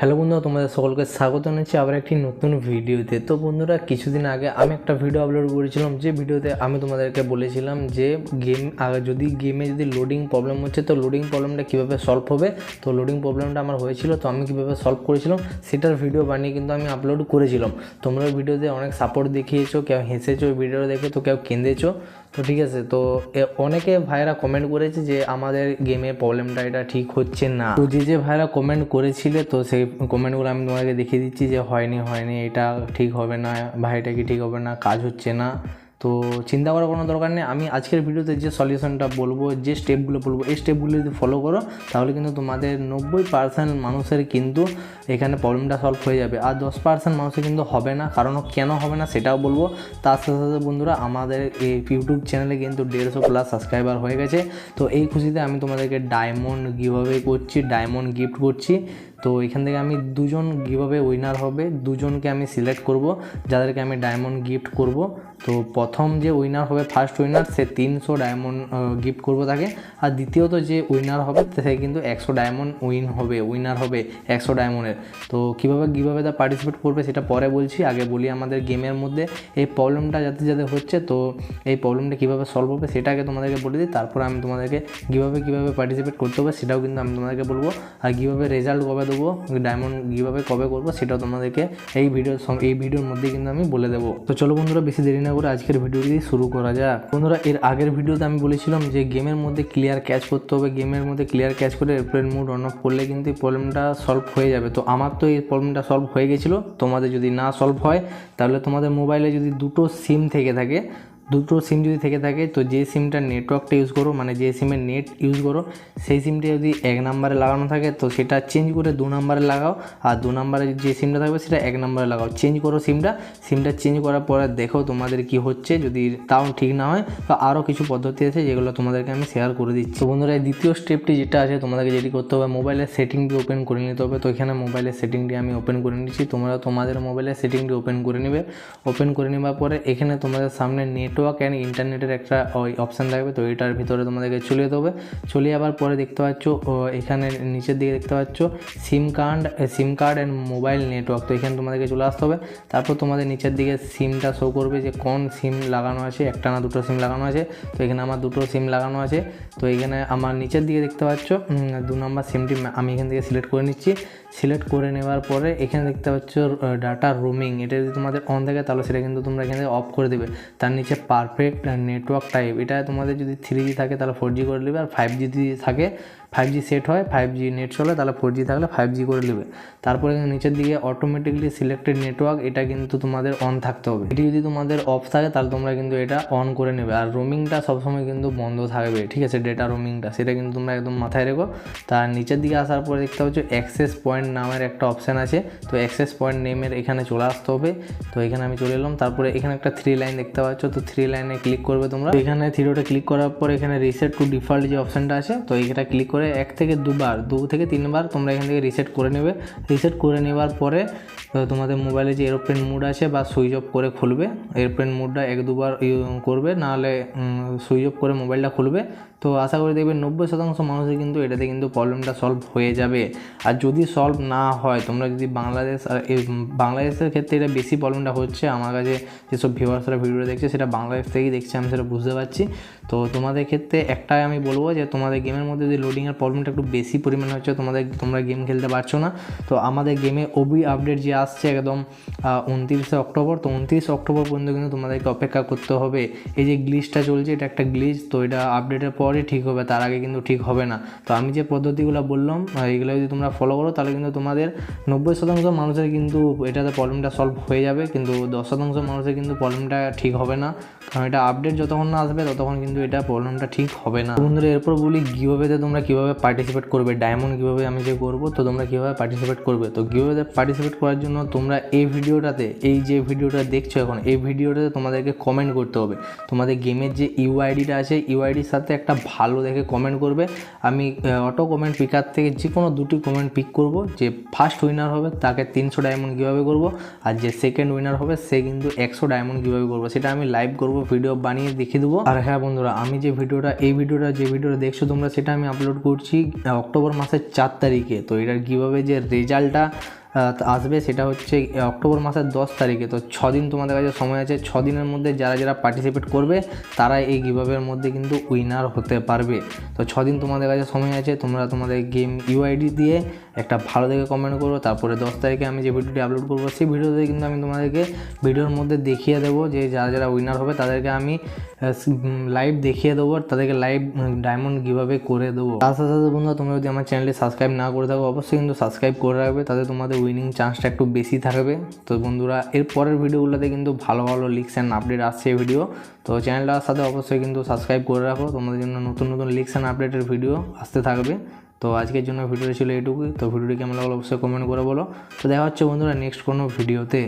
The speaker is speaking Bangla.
হ্যালো বন্ধুরা, তোমাদের সকলকে স্বাগত জানাচ্ছি আবার একটি নতুন ভিডিওতে। তো বন্ধুরা, কিছুদিন আগে আমি একটা ভিডিও আপলোড করেছিলাম, যে ভিডিওতে আমি তোমাদেরকে বলেছিলাম যে গেম যদি গেমে যদি লোডিং প্রবলেম হচ্ছে, তো লোডিং প্রবলেমটা কীভাবে সলভ হবে? তো লোডিং প্রবলেমটা আমার হয়েছিল, তো আমি কীভাবে সলভ করেছিলাম, সেটার ভিডিও বানিয়ে কিন্তু আমি আপলোড করেছিলাম। তোমরা ভিডিওতে অনেক সাপোর্ট দেখিয়েছো, কেউ হেসেছো ভিডিও দেখে, তো কেউ কেঁদেছো। তো ঠিক আছে, তো অনেকে ভাইরা কমেন্ট করেছে যে আমাদের গেমে প্রবলেমটা এটা ঠিক হচ্ছে না। তো যে যে ভাইরা কমেন্ট করেছিলে, তো সেই কমেন্টগুলো আমি তোমাকে দেখিয়ে দিচ্ছি যে হয়নি হয়নি, এটা ঠিক হবে না, ভাইটা কি ঠিক হবে না, কাজ হচ্ছে না। তো চিন্তা করার কোনো দরকার নেই। আমি আজকের ভিডিওতে যে সলিউশনটা বলব, যে স্টেপগুলো বলব, এই স্টেপগুলো যদি ফলো করো, তাহলে কিন্তু তোমাদের নব্বই পার্সেন্ট মানুষের কিন্তু এখানে প্রবলেমটা সলভ হয়ে যাবে। আর দশ পার্সেন্ট মানুষের কিন্তু হবে না, কারণ কেন হবে না সেটাও বলব। তার সাথে সাথে বন্ধুরা, আমাদের এই ইউটিউব চ্যানেলে কিন্তু দেড়শো প্লাস সাবস্ক্রাইবার হয়ে গেছে। তো এই খুশিতে আমি তোমাদেরকে ডায়মন্ড গিভাবে করছি ডায়মন্ড গিফট করছি। তো এখান থেকে আমি দুজন গিভাবে উইনার হবে। দুজনকে আমি সিলেক্ট করব, যাদেরকে আমি ডায়মন্ড গিফট করব। তো প্রথম যে উইনার হবে ফার্স্ট উইনার সে তিনশো ডায়মন্ড গিফট করব তাকে। আর দ্বিতীয়ত যে উইনার হবে, সে কিন্তু একশো ডায়মন্ড উইন হবে উইনার হবে একশো ডায়মন্ডের তো কীভাবে কীভাবে তা পার্টিসিপেট করবে সেটা পরে বলছি, আগে বলি আমাদের গেমের মধ্যে। এই প্রবলেমটা যাতে যাতে হচ্ছে, তো এই প্রবলেমটা কীভাবে সলভ হবে সেটাকে তোমাদেরকে বলে দিই। তারপর আমি তোমাদেরকে কীভাবে কীভাবে পার্টিসিপেট করতে হবে সেটাও কিন্তু আমি তোমাদেরকে বলব। আর কীভাবে রেজাল্ট কবে দেবো ডায়মন্ড কীভাবে, কবে করব সেটাও তোমাদেরকে এই ভিডিও এই ভিডিওর মধ্যে কিন্তু আমি বলে দেবো। তো চলো বন্ধুরা, বেশি দেরি না করে আজকের ভিডিওটি শুরু করা যাক। বন্ধুরা, এর আগের ভিডিওতে আমি বলেছিলাম যে গেমের মধ্যে ক্লিয়ার ক্যাচ করতে হবে। গেমের মধ্যে ক্লিয়ার ক্যাচ করে এয়ারপ্লেন মুড অন অফ করলে কিন্তু এই প্রবলেমটা সলভ হয়ে যাবে। তো আমার তো এই প্রবলেমটা সলভ হয়ে গেছিল। তোমাদের যদি না সলভ হয়, তাহলে তোমাদের মোবাইলে যদি দুটো সিম থেকে থাকে দুটো সিম যদি থেকে থাকে, তো যে সিমটা নেটওয়ার্কটা ইউজ করো মানে যে সিমের নেট ইউজ করো, সেই সিমটা যদি এক নাম্বারে লাগানো থাকে, তো সেটা চেঞ্জ করে দু নাম্বারে লাগাও। আর দু নাম্বারে যে সিমটা থাকবে, সেটা এক নাম্বারে লাগাও। চেঞ্জ করো সিমটা সিমটা চেঞ্জ করার পরে দেখো তোমাদের কি হচ্ছে, যদি তাও ঠিক না হয়, তো আরও কিছু পদ্ধতি আছে যেগুলো তোমাদেরকে আমি শেয়ার করে দিচ্ছি। তো বন্ধুরা, এই দ্বিতীয় স্টেপটি যেটা আছে, তোমাদেরকে যেটি করতে হবে মোবাইলের সেটিংটি ওপেন করে নিতে হবে। তো এখানে মোবাইলের সেটিংটি আমি ওপেন করে নিচ্ছি। তোমরা তোমাদের মোবাইলের সেটিংটি ওপেন করে নেবে। ওপেন করে নেওয়ার পরে এখানে তোমাদের সামনে নেটওয়ার্ক অ্যান্ড ইন্টারনেটের একটা ওই অপশান থাকবে। তো এটার ভিতরে তোমাদেরকে চলে যেতে হবে চলে যাওয়ার পরে দেখতে পাচ্ছ এখানে নিচের দিকে দেখতে পাচ্ছ SIM card SIM card and mobile network তো এখানে তোমাদেরকে চলে আসতে হবে। তারপর তোমাদের নিচের দিকে সিমটা শো করবে যে কোন সিম লাগানো আছে। একটা না দুটো সিম লাগানো আছে। তো এখানে আমার দুটো সিম লাগানো আছে। তো এখানে আমার নিচের দিকে দেখতে পাচ্ছ দু নম্বর সিমটি আমি এখান থেকে সিলেক্ট করে নিচ্ছি। সিলেক্ট করে নেওয়ার পরে এখানে দেখতে পাচ্ছ ডাটা রোমিং এটা যদি তোমাদের অন থাকে, তাহলে সেটা কিন্তু তোমরা এখানে অফ করে দেবে। তার নিচে পারফেক্ট নেটওয়ার্ক টাইপ এটা তোমাদের যদি থ্রি জি থাকে, তাহলে ফোর জি করে নেবে। আর ফাইভ জি যদি থাকে ফাইভ জি সেট হয় ফাইভ জি নেট চলে, তাহলে ফোর জি থাকলে ফাইভ জি করে নেবে। তারপরে নিচের দিকে অটোমেটিকলি সিলেক্টেড নেটওয়ার্ক এটা কিন্তু তোমাদের অন থাকতে হবে। এটি যদি তোমাদের অফ থাকে, তাহলে তোমরা কিন্তু এটা অন করে নেবে। আর রোমিংটা সবসময় কিন্তু বন্ধ থাকবে, ঠিক আছে? ডেটা রোমিংটা সেটা কিন্তু তোমরা একদম মাথায় রেখো। তার নিচের দিকে আসার পরে দেখতে পাচ্ছ অ্যাক্সেস পয়েন্ট নামের একটা অপশান আছে। তো অ্যাক্সেস পয়েন্ট নেমের এখানে চলে আসতে হবে। তো এখানে আমি চলে এলাম। তারপরে এখানে একটা থ্রি লাইন দেখতে পাচ্ছ। তো থ্রি লাইনে ক্লিক করবে তোমরা। এখানে থ্রিটা ক্লিক করার পর এখানে রিসেট টু ডিফল্ট যে অপশানটা আছে, তো এটা ক্লিক করে এক থেকে দুবার, দু থেকে তিনবার তোমরা এখান থেকে রিসেট করে নেবে। রিসেট করে নেওয়ার পরে তোমাদের মোবাইলে যে এরোপ্লেন মুড আছে বা সুইচ অফ করে খুলবে এরোপ্লেন মুডটা এক দুবার করবে, নাহলে সুইচ অফ করে মোবাইলটা খুলবে। তো আশা করি দেখবে নব্বই শতাংশ মানুষের কিন্তু এটাতে কিন্তু প্রবলেমটা সলভ হয়ে যাবে। আর যদি সলভ না হয়, তোমরা যদি বাংলাদেশ আর এই বাংলাদেশের ক্ষেত্রে এটা বেশি প্রবলেমটা হচ্ছে, আমার কাছে যেসব ভিউয়ার্সরা ভিডিও দেখছে সেটা বাংলাদেশ থেকেই দেখছে, আমি সেটা বুঝতে পারছি। তো তোমাদের ক্ষেত্রে একটাই আমি বলব যে, তোমাদের গেমের মধ্যে যদি লোডিংয়ের প্রবলেমটা একটু বেশি পরিমাণে হচ্ছে, তোমাদের, তোমরা গেম খেলতে পারছ না। তো আমাদের গেমে ওবি আপডেট যে আসছে একদম উনত্রিশে অক্টোবর, তো উনত্রিশ অক্টোবর পর্যন্ত কিন্তু তোমাদেরকে অপেক্ষা করতে হবে। এই যে গ্লিচটা চলছে, এটা একটা গ্লিচ তো এটা আপডেটের পরই ঠিক হবে, তার আগে কিন্তু ঠিক হবে না। তো আমি যে পদ্ধতিগুলো বললাম এগুলো যদি তোমরা ফলো করো, তাহলে কিন্তু তোমাদের নব্বই শতাংশ মানুষের কিন্তু এটাতে প্রবলেমটা সলভ হয়ে যাবে, কিন্তু দশ শতাংশ মানুষের কিন্তু প্রবলেমটা ঠিক হবে না। কারণ এটা আপডেট যতক্ষণ না আসবে, ততক্ষণ কিন্তু এটা প্রবলেমটা ঠিক হবে না। বন্ধুরা, এরপর বলি গিওভেতে তোমরা কীভাবে পার্টিসিপেট করবে ডায়মন্ড কীভাবে আমি যে করব, তো তোমরা কীভাবে পার্টিসিপেট করবে? তো গিওভেতে পার্টিসিপেট করার জন্য তোমরা এই ভিডিওটাতে, এই যে ভিডিওটা দেখছ এখন, এই ভিডিওটাতে তোমাদেরকে কমেন্ট করতে হবে। তোমাদের গেমের যে ইউআইডিটা আছে ইউআইডির সাথে একটা ভালো দেখে কমেন্ট করবে। আমি অটো কমেন্ট পিকার থেকে যে কোনো দুটি কমেন্ট পিক করব। যে ফার্স্ট উইনার হবে, তাকে তিনশো ডায়মন্ড কীভাবে করব। আর যে সেকেন্ড উইনার হবে, সে কিন্তু একশো ডায়মন্ড কীভাবে করব। সেটা আমি লাইভ করব ভিডিও বানিয়ে দেখিয়ে দেবো। আর হ্যাঁ বন্ধুরা, আমি যে ভিডিওটা, এই ভিডিওটা যে ভিডিওটা দেখছ তোমরা, সেটা আমি আপলোড করছি অক্টোবর মাসের চার তারিখে। তো এটার কীভাবে যে রেজাল্টটা আসবে সেটা হচ্ছে অক্টোবর মাসের দশ তারিখে। তো ছ দিন তোমাদের কাছে সময় আছে, ছ দিনের মধ্যে যারা যারা পার্টিসিপেট করবে, তারা এই গিভাবের মধ্যে কিন্তু উইনার হতে পারবে। তো ছ দিন তোমাদের কাছে সময় আছে, তোমরা তোমাদের গেম ইউআইডি দিয়ে একটা ভালো দেখে কমেন্ট করো, তারপরে দশ তারিখে আমি যে ভিডিওটি আপলোড করব, সেই ভিডিওতে কিন্তু আমি তোমাদেরকে ভিডিওর মধ্যে দেখিয়ে দেবো যে যারা যারা উইনার হবে, তাদেরকে আমি লাইভ দেখিয়ে দেবো আর তাদেরকে লাইভ ডায়মন্ড কীভাবে করে দেবো। তার সাথে সাথে বন্ধুরা, তোমরা যদি আমার চ্যানেলে সাবস্ক্রাইব না করে থাকো, অবশ্যই কিন্তু সাবস্ক্রাইব করে রাখবে, তাতে তোমাদের উইনিং চান্সটা একটু বেশি থাকবে। তো বন্ধুরা, এর পরের ভিডিওগুলোতে কিন্তু ভালো ভালো লিক্স অ্যান্ড আপডেট আসছে ভিডিও তো চ্যানেলটার সাথে অবশ্যই কিন্তু সাবস্ক্রাইব করে রাখো, তোমাদের জন্য নতুন নতুন লিক্স অ্যান্ড আপডেটের ভিডিও আসতে থাকবে। তো আজকের জন্য ভিডিওটা ছিল এটুকুই তো ভিডিওটি কেমন লাগল অবশ্যই কমেন্ট করে বলো। তো দেখা হচ্ছে বন্ধুরা নেক্সট কোনো ভিডিওতে।